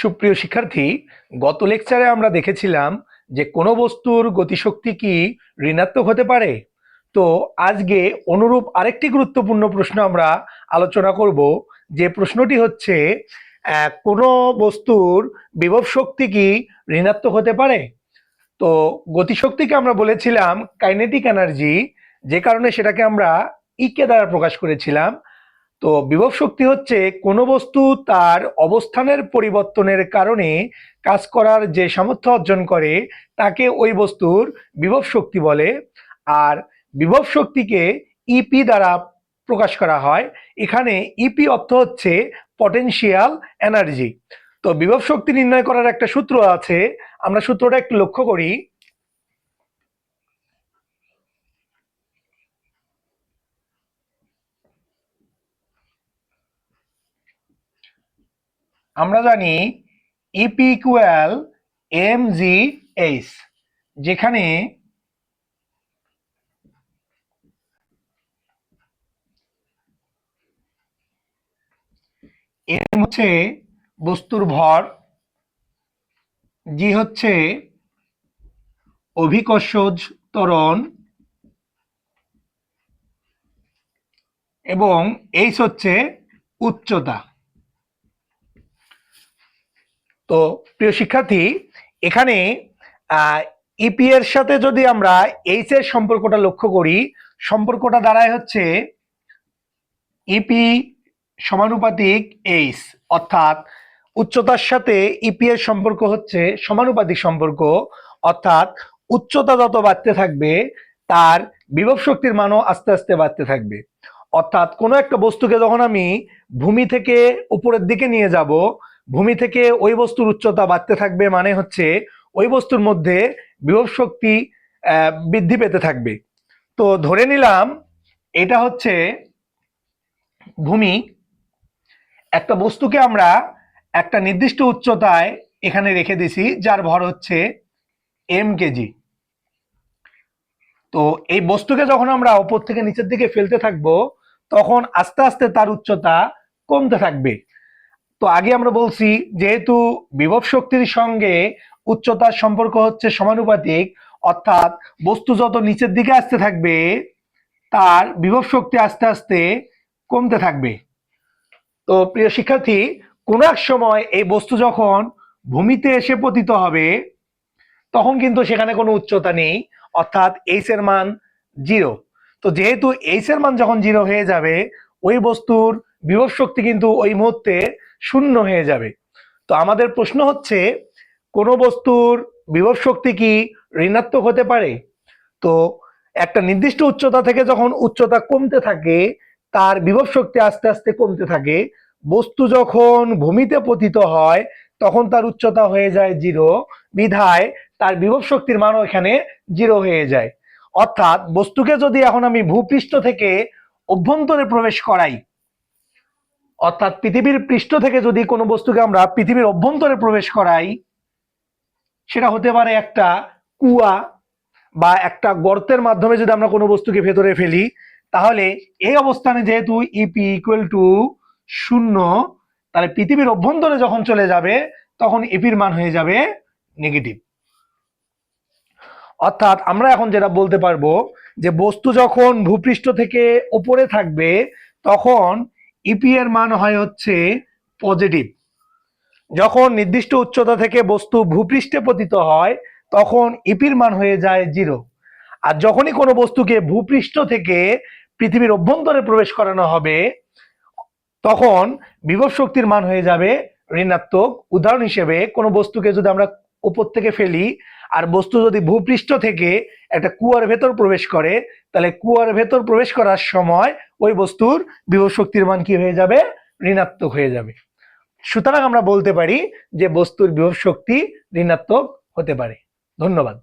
সুপ্রিয় শিক্ষার্থী, গত লেকচারে আমরা দেখেছিলাম যে কোনো বস্তুর গতিশক্তি কি ঋণাত্মক হতে পারে। তো আজকে অনুরূপ আরেকটি গুরুত্বপূর্ণ প্রশ্ন আমরা আলোচনা করব, যে প্রশ্নটি হচ্ছে কোনো বস্তুর বিভব শক্তি কি ঋণাত্মক হতে পারে? তো গতিশক্তিকে আমরা বলেছিলাম কাইনেটিক এনার্জি যে কারণে সেটাকে আমরা ইকে দ্বারা প্রকাশ করেছিলাম। তো বিভব শক্তি হচ্ছে কোনো বস্তু তার অবস্থানের পরিবর্তনের কারণে কাজ করার যে সামর্থ্য অর্জন করে, তাকে ওই বস্তুর বিভব শক্তি বলে। আর বিভব শক্তিকে ইপি দ্বারা প্রকাশ করা হয়। এখানে ইপি অর্থ হচ্ছে পটেনশিয়াল এনার্জি তো বিভব শক্তি নির্ণয় করার একটা সূত্র আছে। আমরা সূত্রটা একটু লক্ষ্য করি। আমরা জানি EP equal M G H যেখানে এম হচ্ছে বস্তুর ভর জি হচ্ছে অভিকর্ষজ ত্বরণ, এবং এইচ হচ্ছে উচ্চতা। তো প্রিয় শিক্ষার্থী, এখানে ইপি এর সাথে যদি আমরা এইচ এর সম্পর্কটা লক্ষ্য করি, সম্পর্কটা দাঁড়ায় হচ্ছে ইপি সমানুপাতিক এইচ অর্থাৎ উচ্চতার সাথে ইপি এর সম্পর্ক হচ্ছে সমানুপাতিক সম্পর্ক, অর্থাৎ উচ্চতা যত বাড়তে থাকবে, তার বিভব শক্তির মানও আস্তে আস্তে বাড়তে থাকবে। অর্থাৎ কোনো একটা বস্তুকে যখন আমি ভূমি থেকে উপরের দিকে নিয়ে যাব ভূমি থেকে ওই বস্তুর উচ্চতা বাড়তে থাকবে মানে হচ্ছে ওই বস্তুর মধ্যে বিভব শক্তি বৃদ্ধি পেতে থাকবে। তো ধরে নিলাম এটা হচ্ছে ভূমি। একটা বস্তুকে আমরা একটা নির্দিষ্ট উচ্চতায় এখানে রেখে দিছি, যার ভর হচ্ছে এম কেজি তো এই বস্তুকে যখন আমরা উপর থেকে নিচের দিকে ফেলতে থাকব, তখন আস্তে আস্তে তার উচ্চতা কমতে থাকবে। তো আগে আমরা বলছি, যেহেতু বিভব শক্তির সঙ্গে উচ্চতার সম্পর্ক হচ্ছে সমানুপাতিক, অর্থাৎ বস্তু যত নিচের দিকে আসতে থাকবে, তার বিভব শক্তি আস্তে আস্তে কমতে থাকবে। তো প্রিয় শিক্ষার্থী, কোনো এক সময় এই বস্তু যখন ভূমিতে এসে পতিত হবে, তখন কিন্তু সেখানে কোনো উচ্চতা নেই, অর্থাৎ এইচ এর মান জিরো তো যেহেতু এইচ এর মান যখন জিরো হয়ে যাবে, ওই বস্তুর বিভব শক্তি কিন্তু ওই মুহূর্তে শূন্য হয়ে যাবে। তো আমাদের প্রশ্ন হচ্ছে, কোনো বস্তুর বিভব শক্তি কি ঋণাত্মক হতে পারে? তো একটা নির্দিষ্ট উচ্চতা থেকে যখন উচ্চতা কমতে থাকে, তার বিভব শক্তি আস্তে আস্তে কমতে থাকে, বস্তু যখন ভূমিতে পতিত হয়, তখন তার উচ্চতা হয়ে যায় জিরো, বিধায় তার বিভব শক্তির মানও এখানে জিরো হয়ে যায়। অর্থাৎ বস্তুকে যদি এখন আমি ভূপৃষ্ঠ থেকে অভ্যন্তরে প্রবেশ করাই অর্থাৎ পৃথিবীর পৃষ্ঠ থেকে যদি কোনো বস্তুকে আমরা পৃথিবীর অভ্যন্তরে প্রবেশ করাই, সেটা হতে পারে একটা কুয়া বা একটা গর্তের মাধ্যমে যদি আমরা কোনো বস্তুকে ভেতরে ফেলি, তাহলে এই অবস্থানে যেহেতু ইপি ইকুয়াল টু শূন্য, তাহলে পৃথিবীর অভ্যন্তরে যখন চলে যাবে, তখন ইপির মান হয়ে যাবে নেগেটিভ অর্থাৎ আমরা এখন যেটা বলতে পারব, যে বস্তু যখন ভূপৃষ্ঠ থেকে ওপরে থাকবে, তখন ইপি এর মান হয় হচ্ছে পজিটিভ যখন নির্দিষ্ট উচ্চতা থেকে বস্তু ভূপৃষ্ঠে পতিত হয়, তখন ইপির মান হয়ে যায় জিরো আর যখনই কোনো বস্তুকে ভূপৃষ্ঠ থেকে পৃথিবীর অভ্যন্তরে প্রবেশ করানো হবে, তখন বিভব শক্তির মান হয়ে যাবে ঋণাত্মক। উদাহরণ হিসেবে কোনো বস্তুকে যদি আমরা উপর থেকে ফেলি, আর বস্তু যদি ভূপৃষ্ঠ থেকে একটা কুয়ার ভেতর প্রবেশ করে, তাহলে কুয়ার ভেতর প্রবেশ করার সময় ওই বস্তুর বিভব শক্তির মান কি হয়ে যাবে? ঋণাত্মক হয়ে যাবে। সুতরাং আমরা বলতে পারি যে বস্তুর বিভব শক্তি ঋণাত্মক হতে পারে। ধন্যবাদ।